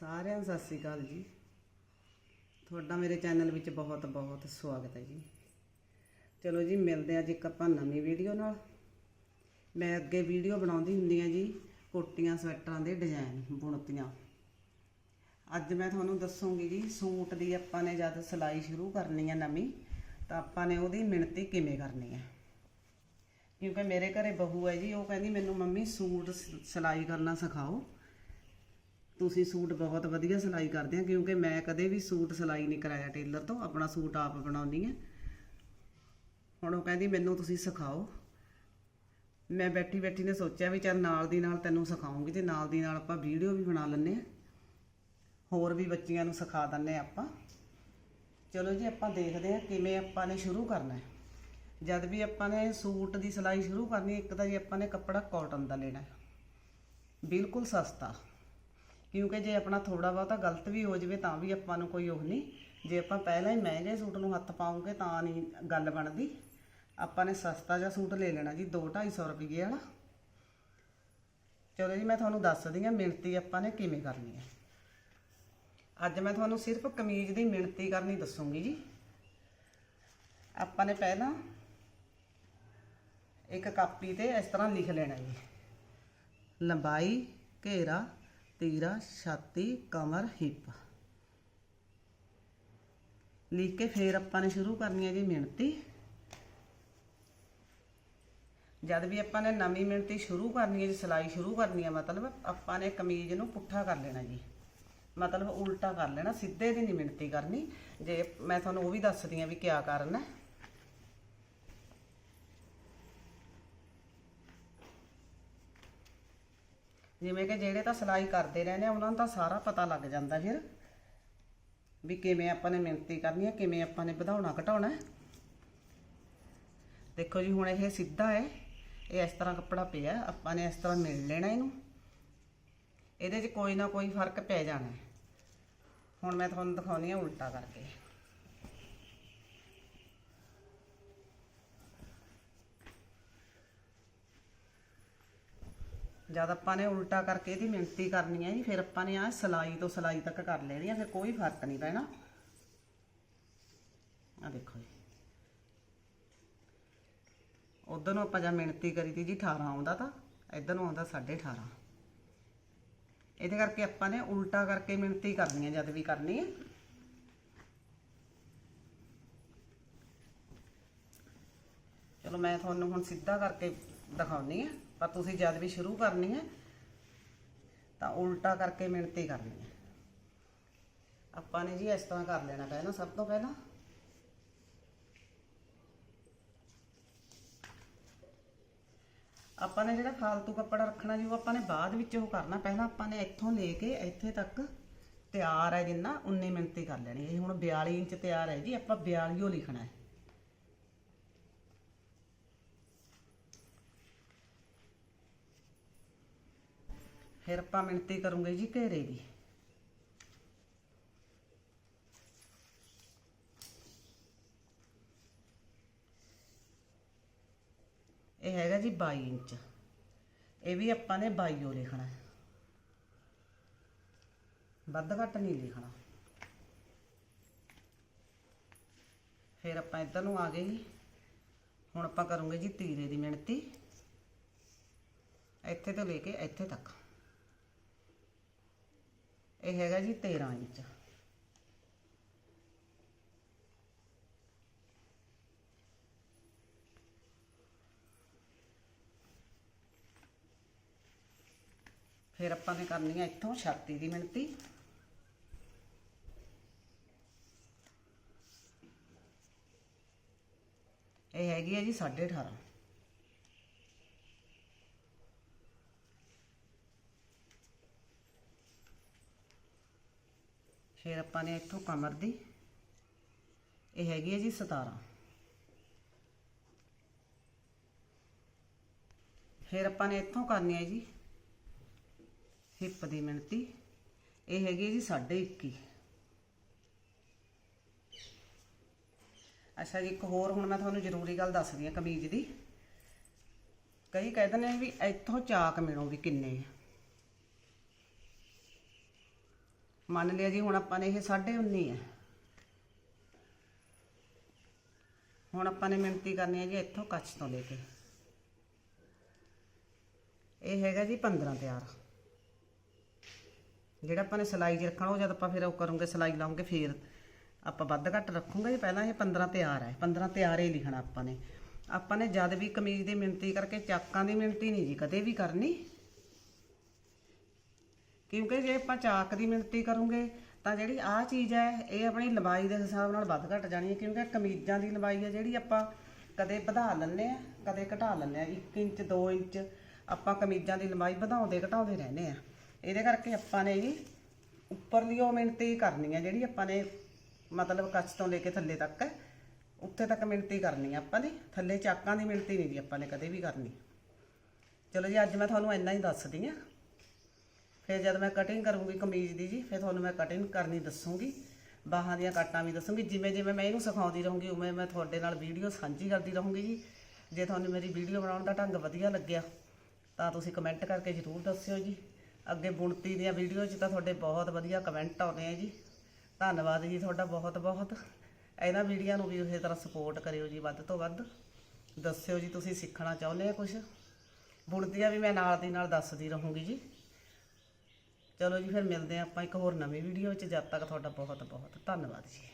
ਸਾਰਿਆਂ ਨੂੰ ਸਤਿ ਸ੍ਰੀ ਅਕਾਲ ਜੀ। ਤੁਹਾਡਾ ਮੇਰੇ ਚੈਨਲ ਵਿੱਚ ਬਹੁਤ ਬਹੁਤ ਸਵਾਗਤ ਹੈ ਜੀ। ਚਲੋ ਜੀ, ਮਿਲਦੇ ਹਾਂ ਅੱਜ ਇੱਕ ਆਪਾਂ ਨਵੀਂ ਵੀਡੀਓ ਨਾਲ। ਮੈਂ ਅੱਗੇ ਵੀਡੀਓ ਬਣਾਉਂਦੀ ਹੁੰਦੀ ਆ ਜੀ, ਕੋਟੀਆਂ ਸਵੈਟਰਾਂ ਦੇ ਡਿਜ਼ਾਈਨ, ਬੁਣਤੀਆਂ। ਅੱਜ ਮੈਂ ਤੁਹਾਨੂੰ ਦੱਸੂਗੀ ਜੀ, ਸੂਟ ਦੀ ਆਪਾਂ ਨੇ ਜਦ ਸਿਲਾਈ ਸ਼ੁਰੂ ਕਰਨੀ ਹੈ ਨਵੀਂ, ਤਾਂ ਆਪਾਂ ਨੇ ਉਹਦੀ ਮਿਣਤੀ ਕਿਵੇਂ ਕਰਨੀ ਹੈ। ਕਿਉਂਕਿ ਮੇਰੇ ਘਰੇ ਬਹੂ ਹੈ ਜੀ, ਉਹ ਕਹਿੰਦੀ, ਮੈਨੂੰ ਮੰਮੀ ਸੂਟ ਸ- ਸਿਲਾਈ ਕਰਨਾ ਸਿਖਾਓ। ਤੁਸੀਂ ਸੂਟ ਬਹੁਤ ਵਧੀਆ ਸਿਲਾਈ ਕਰਦੇ ਆ ਕਿਉਂਕਿ ਮੈਂ ਕਦੇ ਵੀ ਸੂਟ ਸਿਲਾਈ ਨਹੀਂ ਕਰਾਇਆ ਟੇਲਰ ਤੋਂ, ਆਪਣਾ ਸੂਟ ਆਪ ਬਣਾਉਣੀ ਹੈ। ਹੁਣ ਉਹ ਕਹਿੰਦੀ, ਮੈਨੂੰ ਤੁਸੀਂ ਸਿਖਾਓ। ਮੈਂ ਬੈਠੀ ਬੈਠੀ ਨੇ ਸੋਚਿਆ ਵੀ ਚੱਲ ਨਾਲ ਦੀ ਨਾਲ ਤੈਨੂੰ ਸਿਖਾਉਂਗੀ ਤੇ ਨਾਲ ਦੀ ਨਾਲ ਆਪਾਂ ਵੀਡੀਓ ਵੀ ਬਣਾ ਲੈਂਦੇ ਆ ਹੋਰ ਵੀ ਬੱਚੀਆਂ ਨੂੰ ਸਿਖਾ ਦਿੰਨੇ ਆ ਆਪਾਂ। ਚਲੋ ਜੀ, ਆਪਾਂ ਦੇਖਦੇ ਆ ਕਿਵੇਂ ਆਪਾਂ ਨੇ ਸ਼ੁਰੂ ਕਰਨਾ ਹੈ। ਜਦ ਵੀ ਆਪਾਂ ਨੇ ਸੂਟ ਦੀ ਸਿਲਾਈ ਸ਼ੁਰੂ ਕਰਨੀ ਇੱਕ ਤਾਂ ਜੀ ਆਪਾਂ ਨੇ ਕੱਪੜਾ ਕਾਟਨ ਦਾ ਲੈਣਾ ਬਿਲਕੁਲ ਸਸਤਾ। ਕਿਉਂਕਿ ਜੇ ਆਪਣਾ ਥੋੜਾ ਬਹੁਤਾ ਗਲਤ ਵੀ ਹੋ ਜਾਵੇ ਤਾਂ ਵੀ ਆਪਾਂ ਨੂੰ ਕੋਈ ਉਹ ਨਹੀਂ। ਜੇ ਆਪਾਂ ਪਹਿਲਾਂ ਹੀ ਮਹਿੰਗੇ ਸੂਟ ਨੂੰ ਹੱਥ ਪਾਉਂਗੇ ਤਾਂ ਨਹੀਂ ਗੱਲ ਬਣਦੀ। ਆਪਾਂ ਨੇ ਸਸਤਾ ਜਿਹਾ ਸੂਟ ਲੈ ਲੈਣਾ ਜੀ 2-250 ਰੁਪਏ ਵਾਲਾ। ਚਲੋ ਜੀ, ਮੈਂ ਤੁਹਾਨੂੰ ਦੱਸਦੀ ਹਾਂ ਮਿਣਤੀ ਆਪਾਂ ਨੇ ਕਿਵੇਂ ਕਰਨੀ ਹੈ। ਅੱਜ ਮੈਂ ਤੁਹਾਨੂੰ ਸਿਰਫ ਕਮੀਜ਼ ਦੀ ਮਿਣਤੀ ਕਰਨੀ ਦੱਸੂਗੀ ਜੀ। ਆਪਾਂ ਨੇ ਪਹਿਲਾਂ ਇੱਕ ਕਾਪੀ ਤੇ ਇਸ ਤਰ੍ਹਾਂ ਲਿਖ ਲੈਣਾ ਜੀ। ਲੰਬਾਈ, ਘੇਰਾ ਤੀਰਾ ਛਾਤੀ ਕਮਰ ਹਿੱਪ। ਲਿਖ ਕੇ ਫੇਰ ਆਪਾਂ ਨੇ ਸ਼ੁਰੂ ਕਰਨੀ ਹੈ ਜੀ ਮਿਣਤੀ। ਜਦ ਵੀ ਆਪਾਂ ਨੇ ਨਵੀਂ ਮਿਣਤੀ ਸ਼ੁਰੂ ਕਰਨੀ ਹੈ ਜੀ, ਸਿਲਾਈ ਸ਼ੁਰੂ ਕਰਨੀ ਹੈ, ਮਤਲਬ ਆਪਾਂ ਨੇ ਕਮੀਜ਼ ਨੂੰ ਪੁੱਠਾ ਕਰ ਲੈਣਾ ਜੀ। ਮਤਲਬ ਉਲਟਾ ਕਰ ਲੈਣਾ, ਸਿੱਧੇ ਦੀ ਨਹੀਂ ਮਿਣਤੀ ਕਰਨੀ। ਜੇ ਮੈਂ ਤੁਹਾਨੂੰ ਉਹ ਵੀ ਦੱਸਦੀ ਹਾਂ ਵੀ ਕਿਆ ਕਾਰਨ ਹੈ। ਜਿਵੇਂ ਕਿ ਜਿਹੜੇ ਤਾਂ ਸਿਲਾਈ ਕਰਦੇ ਰਹਿੰਦੇ ਆ, ਉਹਨਾਂ ਨੂੰ ਤਾਂ ਸਾਰਾ ਪਤਾ ਲੱਗ ਜਾਂਦਾ ਫਿਰ ਵੀ ਕਿਵੇਂ ਆਪਾਂ ਨੇ ਮਿਹਨਤੀ ਕਰਨੀ ਹੈ ਕਿਵੇਂ ਆਪਾਂ ਨੇ ਵਧਾਉਣਾ, ਘਟਾਉਣਾ ਦੇਖੋ ਜੀ, ਹੁਣ ਇਹ ਸਿੱਧਾ ਹੈ, ਇਹ ਇਸ ਤਰ੍ਹਾਂ ਕੱਪੜਾ ਪਿਆ, ਆਪਾਂ ਨੇ ਇਸ ਤਰ੍ਹਾਂ ਮਿਲ ਲੈਣਾ ਇਹਨੂੰ। ਇਹਦੇ 'ਚ ਕੋਈ ਨਾ ਕੋਈ ਫ਼ਰਕ ਪੈ ਜਾਣਾ ਹੁਣ ਮੈਂ ਤੁਹਾਨੂੰ ਦਿਖਾਉਣੀ ਹੈ ਉਲਟਾ ਕਰਕੇ। ਜਦ ਆਪਾਂ ਨੇ ਉਲਟਾ ਕਰਕੇ ਇਹਦੀ ਮਿਣਤੀ ਕਰਨੀ ਹੈ ਜੀ, ਫਿਰ ਆਪਾਂ ਨੇ ਆ ਸਲਾਈ ਤੋਂ ਸਲਾਈ ਤੱਕ ਕਰ ਲੈਣੀ ਹੈ, ਫਿਰ ਕੋਈ ਫ਼ਰਕ ਨਹੀਂ ਪੈਣਾ। ਆ ਦੇਖੋ ਜੀ। ਉਧਰ ਨੂੰ ਆਪਾਂ ਜਾਂ ਮਿਣਤੀ ਕਰੀ ਤੀ ਜੀ 18 ਆਉਂਦਾ ਤਾਂ, ਇੱਧਰ ਨੂੰ ਆਉਂਦਾ 18.5 ਇਹਦੇ ਕਰਕੇ ਆਪਾਂ ਨੇ ਉਲਟਾ ਕਰਕੇ ਮਿਣਤੀ ਕਰਨੀ ਹੈ, ਜਦ ਵੀ ਕਰਨੀ ਹੈ। ਚਲੋ ਮੈਂ ਤੁਹਾਨੂੰ ਹੁਣ ਸਿੱਧਾ ਕਰਕੇ ਦਿਖਾਉਣੀ ਹੈ। ਪਰ ਤੁਸੀਂ ਜਦ ਵੀ ਸ਼ੁਰੂ ਕਰਨੀ ਹੈ, ਤਾਂ ਉਲਟਾ ਕਰਕੇ ਮਿਣਤੀ ਕਰਨੀ ਹੈ। ਆਪਾਂ ਨੇ ਜੀ ਇਸ ਤਰ੍ਹਾਂ ਕਰ ਲੈਣਾ ਪਹਿਲਾਂ, ਸਭ ਤੋਂ ਪਹਿਲਾਂ। ਆਪਾਂ ਨੇ ਜਿਹੜਾ ਫਾਲਤੂ ਕੱਪੜਾ ਰੱਖਣਾ ਜੀ, ਉਹ ਆਪਾਂ ਨੇ ਬਾਅਦ ਵਿੱਚ ਉਹ ਕਰਨਾ। ਪਹਿਲਾਂ ਆਪਾਂ ਨੇ ਇੱਥੋਂ ਲੈ ਕੇ ਇੱਥੇ ਤੱਕ ਤਿਆਰ ਹੈ ਜਿੰਨਾ 19 ਮਿੰਟ ਹੀ ਕਰ ਲੈਣੀ ਇਹ ਹੁਣ 42 ਇੰਚ ਤਿਆਰ ਹੈ ਜੀ, ਆਪਾਂ 42 ਲਿਖਣਾ ਹੈ। ਫਿਰ ਆਪਾਂ ਮਿਣਤੀ ਕਰੂੰਗੇ ਜੀ ਘੇਰੇ ਦੀ। ਇਹ ਹੈਗਾ ਜੀ 22 ਇੰਚ। ਇਹ ਵੀ ਆਪਾਂ ਨੇ 22 ਲਿਖਣਾ ਹੈ। ਵੱਧ ਘੱਟ ਨਹੀਂ ਲਿਖਣਾ। ਫਿਰ ਆਪਾਂ ਇੱਧਰ ਨੂੰ ਆ ਗਏ ਜੀ। ਹੁਣ ਆਪਾਂ ਕਰੂੰਗੇ ਜੀ ਤੀਰੇ ਦੀ ਮਿਣਤੀ। ਇੱਥੇ ਤੋਂ ਲੈ ਕੇ ਇੱਥੇ ਤੱਕ। ਇਹ ਹੈਗਾ ਜੀ 13 ਇੰਚ। ਫਿਰ ਆਪਾਂ ਨੇ ਕਰਨੀ ਆ ਇੱਥੋਂ ਛਾਤੀ ਦੀ ਮਿਣਤੀ। ਇਹ ਹੈਗੀ ਹੈ ਜੀ 18.5 ਫਿਰ ਆਪਾਂ ਨੇ ਇੱਥੋਂ ਕਮਰ ਦੀ, ਇਹ ਹੈਗੀ ਹੈ ਜੀ 17 ਫਿਰ ਆਪਾਂ ਨੇ ਇੱਥੋਂ ਕਰਨੀ ਹੈ ਜੀ ਹਿੱਪ ਦੀ ਮਿਣਤੀ, ਇਹ ਹੈਗੀ ਹੈ ਜੀ 21.5 ਅੱਛਾ ਜੀ, ਇੱਕ ਹੋਰ ਹੁਣ ਮੈਂ ਤੁਹਾਨੂੰ ਜ਼ਰੂਰੀ ਗੱਲ ਦੱਸਦੀ ਹਾਂ ਕਮੀਜ਼ ਦੀ। ਕਈ ਕਹਿੰਦੇ ਨੇ ਵੀ ਇੱਥੋਂ ਚਾਕ ਮਿਣੋ ਵੀ ਕਿੰਨੇ ਆ। ਮੰਨ ਲਿਆ ਜੀ, ਹੁਣ ਆਪਾਂ ਨੇ ਇਹ 19.5 ਹੈ। ਹੁਣ ਆਪਾਂ ਨੇ ਮਿਹਨਤੀ ਕਰਨੀ ਹੈ ਜੀ ਇੱਥੋਂ ਕੱਚ ਤੋਂ ਲੈ ਕੇ। ਇਹ ਹੈਗਾ ਜੀ 15 ਤਿਆਰ। ਜਿਹੜਾ ਆਪਾਂ ਨੇ ਸਿਲਾਈ 'ਚ ਰੱਖਣਾ, ਉਹ ਜਦ ਆਪਾਂ ਫਿਰ ਉਹ ਕਰੂੰਗੇ, ਸਿਲਾਈ ਲਾਉਂਗੇ, ਫਿਰ ਆਪਾਂ ਵੱਧ ਘੱਟ ਰੱਖੂਗੇ ਜੀ। ਪਹਿਲਾਂ ਇਹ 15 ਤਿਆਰ ਹੈ 15 ਤਿਆਰ ਹੀ ਲਿਖਣਾ ਆਪਾਂ ਨੇ। ਆਪਾਂ ਨੇ ਜਦ ਵੀ ਕਮੀਜ਼ ਦੀ ਮਿਹਨਤੀ ਕਰਕੇ, ਚਾਕਾਂ ਦੀ ਮਿਹਨਤੀ ਨਹੀਂ ਜੀ, ਕਦੇ ਵੀ ਕਰਨੀ। ਕਿਉਂਕਿ ਜੇ ਆਪਾਂ ਚਾਕ ਦੀ ਮਿਣਤੀ ਕਰੂੰਗੇ, ਤਾਂ ਜਿਹੜੀ ਆਹ ਚੀਜ਼ ਹੈ, ਇਹ ਆਪਣੀ ਲੰਬਾਈ ਦੇ ਹਿਸਾਬ ਨਾਲ ਵੱਧ ਘਟ ਜਾਣੀ ਹੈ, ਕਿਉਂਕਿ ਕਮੀਜ਼ਾਂ ਦੀ ਲੰਬਾਈ ਹੈ ਜਿਹੜੀ ਆਪਾਂ ਕਦੇ ਵਧਾ ਲੈਂਦੇ ਆ ਕਦੇ ਘਟਾ ਲੈਂਦੇ ਆ 1 ਇੰਚ 2 ਇੰਚ ਆਪਾਂ ਕਮੀਜ਼ਾਂ ਦੀ ਲੰਬਾਈ ਵਧਾਉਂਦੇ ਘਟਾਉਂਦੇ ਰਹਿੰਦੇ ਆ ਇਹਦੇ ਕਰਕੇ ਆਪਾਂ ਨੇ ਜੀ ਉੱਪਰਲੀ ਉਹ ਮਿਣਤੀ ਕਰਨੀ ਹੈ, ਜਿਹੜੀ ਆਪਾਂ ਨੇ ਮਤਲਬ ਕੱਚ ਤੋਂ ਲੈ ਕੇ ਥੱਲੇ ਤੱਕ, ਉੱਥੇ ਤੱਕ ਮਿਹਨਤੀ ਕਰਨੀ ਆ ਆਪਾਂ ਦੀ ਥੱਲੇ ਚਾਕਾਂ ਦੀ ਮਿਣਤੀ ਨਹੀਂ ਜੀ ਆਪਾਂ ਨੇ ਕਦੇ ਵੀ ਕਰਨੀ। ਚਲੋ ਜੀ, ਅੱਜ ਮੈਂ ਤੁਹਾਨੂੰ ਇੰਨਾ ਹੀ ਦੱਸਦੀ ਆ ਫਿਰ ਜਦ ਮੈਂ ਕਟਿੰਗ ਕਰੂੰਗੀ ਕਮੀਜ਼ ਦੀ ਜੀ, ਫਿਰ ਤੁਹਾਨੂੰ ਮੈਂ ਕਟਿੰਗ ਕਰਨੀ ਦੱਸੂਗੀ। ਬਾਹਾਂ ਦੀਆਂ ਕੱਟਾਂ ਵੀ ਦੱਸੂਗੀ। ਜਿਵੇਂ ਜਿਵੇਂ ਮੈਂ ਇਹਨੂੰ ਸਿਖਾਉਂਦੀ ਰਹੂੰਗੀ, ਉਵੇਂ ਮੈਂ ਤੁਹਾਡੇ ਨਾਲ ਵੀਡੀਓ ਸਾਂਝੀ ਕਰਦੀ ਰਹੂੰਗੀ ਜੀ। ਜੇ ਤੁਹਾਨੂੰ ਮੇਰੀ ਵੀਡੀਓ ਬਣਾਉਣ ਦਾ ਢੰਗ ਵਧੀਆ ਲੱਗਿਆ, ਤਾਂ ਤੁਸੀਂ ਕਮੈਂਟ ਕਰਕੇ ਜ਼ਰੂਰ ਦੱਸਿਓ ਜੀ। ਅੱਗੇ ਬੁਣਤੀ ਦੀਆਂ ਵੀਡੀਓ 'ਚ ਤਾਂ ਤੁਹਾਡੇ ਬਹੁਤ ਵਧੀਆ ਕਮੈਂਟ ਆਉਂਦੇ ਆ ਜੀ। ਧੰਨਵਾਦ ਜੀ ਤੁਹਾਡਾ ਬਹੁਤ ਬਹੁਤ। ਇਹਨਾਂ ਵੀਡੀਓ ਨੂੰ ਵੀ ਉਸੇ ਤਰ੍ਹਾਂ ਸਪੋਰਟ ਕਰਿਓ ਜੀ ਵੱਧ ਤੋਂ ਵੱਧ। ਦੱਸਿਓ ਜੀ ਤੁਸੀਂ ਸਿੱਖਣਾ ਚਾਹੁੰਦੇ ਆ ਕੁਝ ਬੁਣਤੀਆਂ ਵੀ ਮੈਂ ਨਾਲ ਦੀ ਨਾਲ ਦੱਸਦੀ ਰਹੂੰਗੀ ਜੀ। ਚਲੋ ਜੀ, ਫਿਰ ਮਿਲਦੇ ਹਾਂ ਆਪਾਂ ਇੱਕ ਹੋਰ ਨਵੀਂ ਵੀਡੀਓ ਵਿੱਚ। ਜਦ ਤੱਕ ਤੁਹਾਡਾ ਬਹੁਤ ਬਹੁਤ ਧੰਨਵਾਦ ਜੀ।